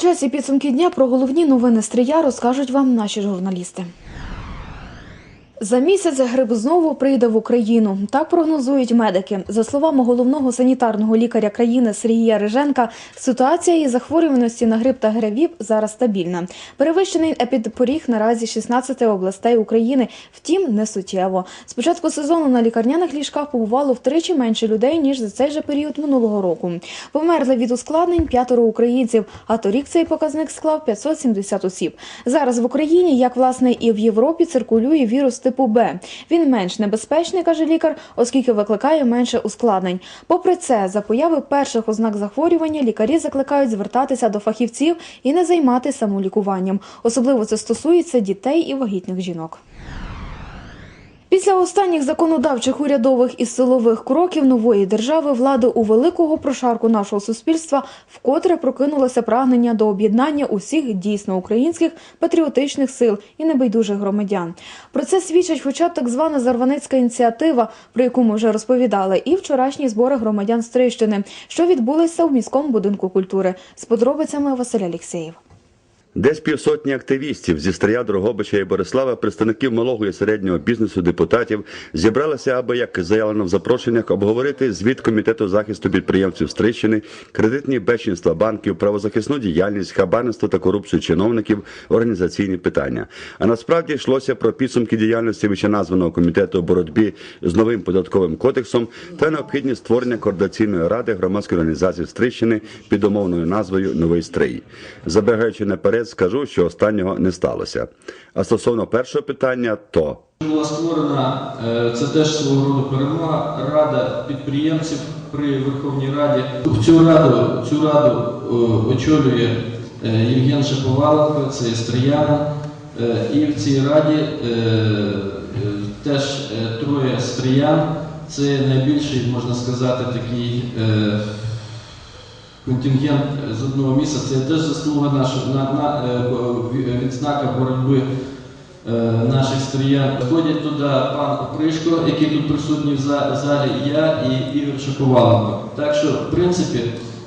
часі підсумки дня про головні новини стрия розкажуть вам наші журналісти. За місяць грип знову прийде в Україну. Так прогнозують медики. За словами головного санітарного лікаря країни Сергія Риженка, ситуація із захворюваності на грип та гревіп зараз стабільна. Перевищений епідпоріг наразі 16 областей України, втім не суттєво. З початку сезону на лікарняних ліжках побувало втричі менше людей ніж за цей же період минулого року. Померли від ускладнень п'ятеро українців. А торік цей показник склав 570 осіб. Зараз в Україні, як власне і в Європі, циркулює вірус типу Б. Він менш небезпечний, каже лікар, оскільки викликає менше ускладнень. Попри це, за появи перших ознак захворювання лікарі закликають звертатися до фахівців і не займати самолікуванням. Особливо це стосується дітей і вагітних жінок. Після останніх законодавчих урядових і силових кроків нової держави влади у великого прошарку нашого суспільства вкотре прокинулося прагнення до об'єднання усіх дійсно українських патріотичних сил і небайдужих громадян. Про це свідчить хоча б так звана Зарваницька ініціатива, про яку ми вже розповідали, і вчорашні збори громадян Стрищини, що відбулися у міському будинку культури. З подробицями Василь Алєксєєв. Десь півсотні активістів зі Стрия, Дрогобича і Борислава, представників малого і середнього бізнесу, депутатів зібралися, аби, як заявлено в запрошеннях, обговорити звіт комітету захисту підприємців Стрищини, кредитні бечинства банків, правозахисну діяльність, хабарництво та корупцію чиновників, організаційні питання. А насправді йшлося про підсумки діяльності вищеназваного комітету у боротьбі з новим податковим кодексом та необхідність створення координаційної ради громадської організації Стрищини під умовною назвою Новий Стрий. Забігаючи наперед, скажу, що останнього не сталося. А стосовно першого питання, то Була створена, е, це теж свого роду перемога, рада підприємців при Верховній Раді. Цю раду, цю раду е, очолює е, Євген Шаповаленко, це стріянин. Е, І в цій раді теж троє стріян. Це найбільший, можна сказати, такий контингент з одного місця. Це теж заслуга наша на, на е, відзнака боротьби е, наших стріян. Входять туди пан Опришко, який тут присутній в залі, я і Ігор Шаповаленко. Так що, в принципі,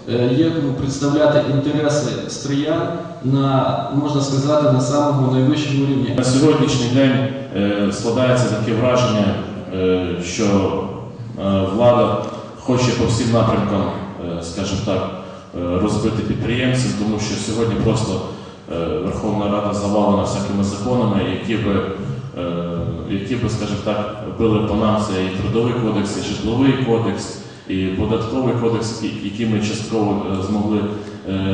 е, є кому представляти інтереси стріян на, можна сказати, на самому найвищому рівні. На сьогоднішній день е, складається таке враження, е, що е, влада хоче по всім напрямкам, е, скажімо так, е, розбити підприємців, тому що сьогодні просто е, Верховна Рада завалена всякими законами, які би, е, які би, скажімо так, били по нам це і трудовий кодекс, і житловий кодекс, і податковий кодекс, які ми частково змогли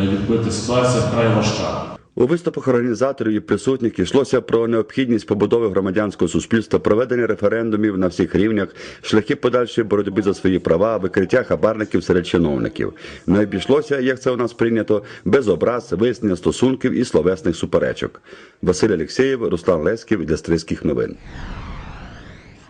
відбити. Ситуація вкрай важка. У виступах організаторів і присутніх йшлося про необхідність побудови громадянського суспільства, проведення референдумів на всіх рівнях, шляхи подальшої боротьби за свої права, викриття хабарників серед чиновників. Не обійшлося, як це у нас прийнято, без образ, вияснення стосунків і словесних суперечок. Василь Алєксєєв, Руслан Леськів для Стрийських новин.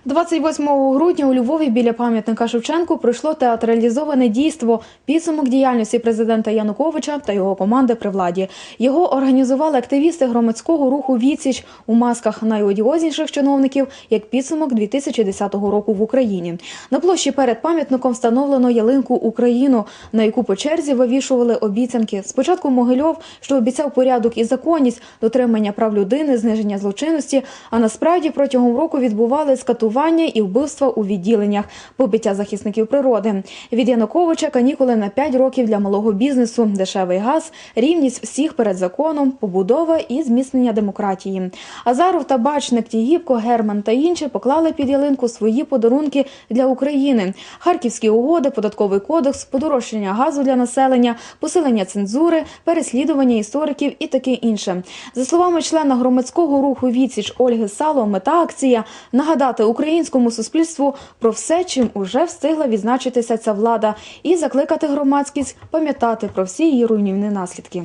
28 грудня у Львові біля пам'ятника Шевченку пройшло театралізоване дійство підсумок діяльності президента Януковича та його команди при владі. Його організували активісти громадського руху Відсіч у масках найодіозніших чиновників як підсумок 2010 року в Україні. На площі перед пам'ятником встановлено ялинку Україну, на яку по черзі вивішували обіцянки. Спочатку Могильов, що обіцяв порядок і законність, дотримання прав людини, зниження злочинності. А насправді протягом року відбували скатування і вбивства у відділеннях, побиття захисників природи. Від Януковича канікули на 5 років для малого бізнесу, дешевий газ, рівність всіх перед законом, побудова і зміцнення демократії. Азаров, Табачник, Тігіпко, Герман та інші поклали під ялинку свої подарунки для України: харківські угоди, податковий кодекс, подорожчання газу для населення, посилення цензури, переслідування істориків і таке інше. За словами члена громадського руху Відсіч Ольги Сало, мета акція нагадати українському суспільству про все, чим уже встигла відзначитися ця влада, і закликати громадськість пам'ятати про всі її руйнівні наслідки.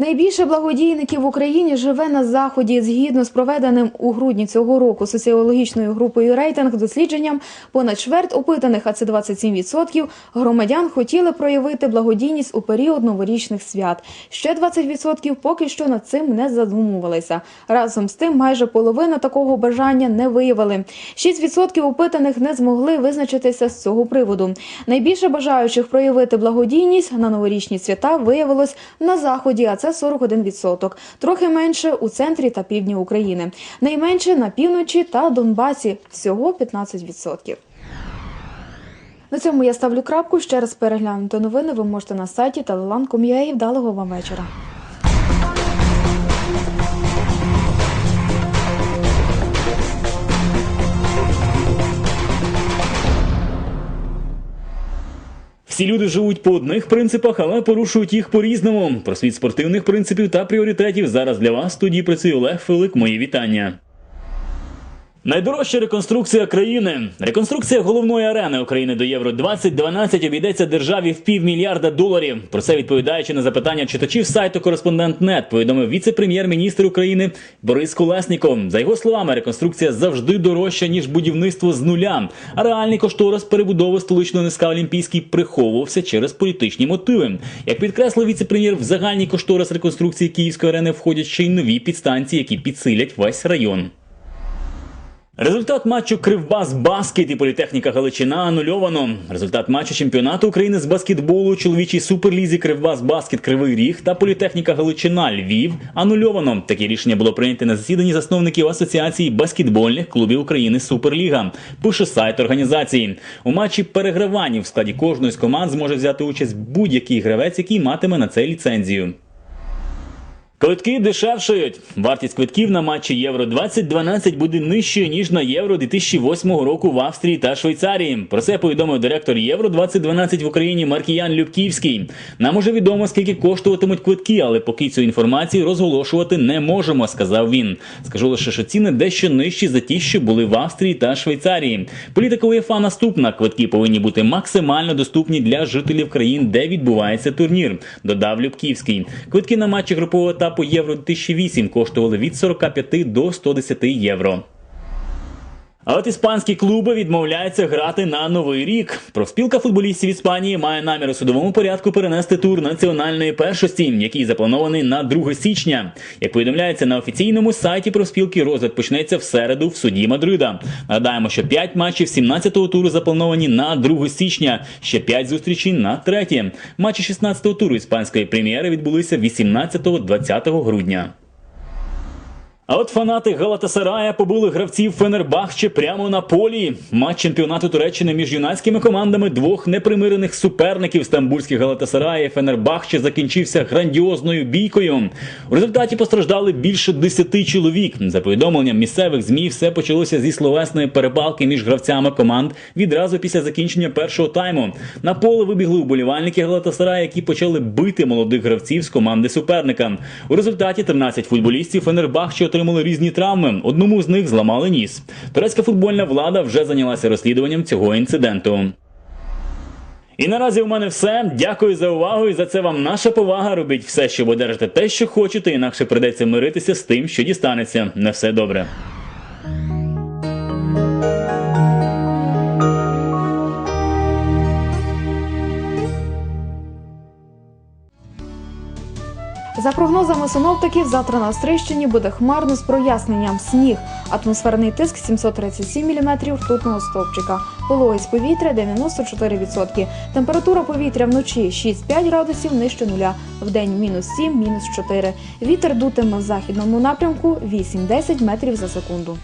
Найбільше благодійників в Україні живе на заході. Згідно з проведеним у грудні цього року соціологічною групою рейтинг дослідженням, понад чверть опитаних, а це 27%, громадян хотіли проявити благодійність у період новорічних свят. Ще 20% поки що над цим не задумувалися. Разом з тим, майже половина такого бажання не виявили. 6% опитаних не змогли визначитися з цього приводу. Найбільше бажаючих проявити благодійність на новорічні свята виявилось на заході, а це 41%. Трохи менше у центрі та півдні України. Найменше на півночі та Донбасі всього 15%. На цьому я ставлю крапку. Ще раз переглянути новини ви можете на сайті telelan.com.ua. Вдалого вам вечора. Всі люди живуть по одних принципах, але порушують їх по-різному. Про світ спортивних принципів та пріоритетів зараз для вас Тоді працює Олег Филик. Мої вітання. Найдорожча реконструкція країни. Реконструкція головної арени України до Євро 2012 обійдеться державі в півмільярда доларів. Про це відповідаючи на запитання читачів сайту Кореспондент.нет, повідомив віце-прем'єр-міністр України Борис Колесніков. За його словами, реконструкція завжди дорожча ніж будівництво з нуля. А реальний кошторис перебудови столичного НСК Олімпійський приховувався через політичні мотиви. Як підкреслив віце-прем'єр, в загальний кошторис реконструкції Київської арени входять ще й нові підстанції, які підсилять весь район. Результат матчу Кривбас Баскет і Політехніка Галичина анульовано. Результат матчу чемпіонату України з баскетболу чоловічій суперлізі Кривбас Баскет Кривий Ріг та Політехніка Галичина Львів анульовано. Таке рішення було прийнято на засіданні засновників Асоціації баскетбольних клубів України Суперліга. Пише сайт організації. У матчі переграванів в складі кожної з команд зможе взяти участь будь-який гравець, який матиме на це ліцензію. Квитки дешевшають. Вартість квитків на матчі Євро 2012 буде нижчою ніж на Євро 2008 року в Австрії та Швейцарії. Про це повідомив директор Євро 2012 в Україні Маркіян Любківський. Нам уже відомо скільки коштуватимуть квитки, але поки цю інформацію розголошувати не можемо, сказав він. Скажу лише, що ціни дещо нижчі за ті, що були в Австрії та Швейцарії. Політика УЄФА наступна. Квитки повинні бути максимально доступні для жителів країн, де відбувається турнір. Додав Любківський. Квитки на матчі групового етапу Євро 2008 коштували від 45 до 110 євро. А от іспанські клуби відмовляються грати на новий рік. Профспілка футболістів Іспанії має намір у судовому порядку перенести тур національної першості, який запланований на 2 січня. Як повідомляється на офіційному сайті профспілки, розгляд почнеться в середу в суді Мадрида. Нагадаємо, що 5 матчів 17-го туру заплановані на 2 січня, ще 5 зустрічей на 3. Матчі 16-го туру іспанської прем'єри відбулися 18-20 грудня. А от фанати Галатасарая побили гравців Фенербахче прямо на полі. Матч чемпіонату Туреччини між юнацькими командами двох непримирених суперників стамбульських Галатасарая і Фенербахче закінчився грандіозною бійкою. У результаті постраждали більше десяти чоловік. За повідомленням місцевих змі, все почалося зі словесної перепалки між гравцями команд відразу після закінчення першого тайму. На поле вибігли уболівальники Галатасарая, які почали бити молодих гравців з команди суперника. У результаті 13 футболістів Фенербахче отримали різні травми. Одному з них зламали ніс. Турецька футбольна влада вже зайнялася розслідуванням цього інциденту. І наразі у мене все. Дякую за увагу і за це вам наша повага. Робіть все, щоб одержати те, що хочете, інакше придеться миритися з тим, що дістанеться. На все добре. За прогнозами синоптиків, завтра на Острищині буде хмарно з проясненням сніг. Атмосферний тиск 737 мм ртутного стовпчика. Вологість повітря 94%. Температура повітря вночі 6-5 градусів нижче нуля. Вдень мінус 7, мінус 4. Вітер дутиме в західному напрямку 8-10 метрів за секунду.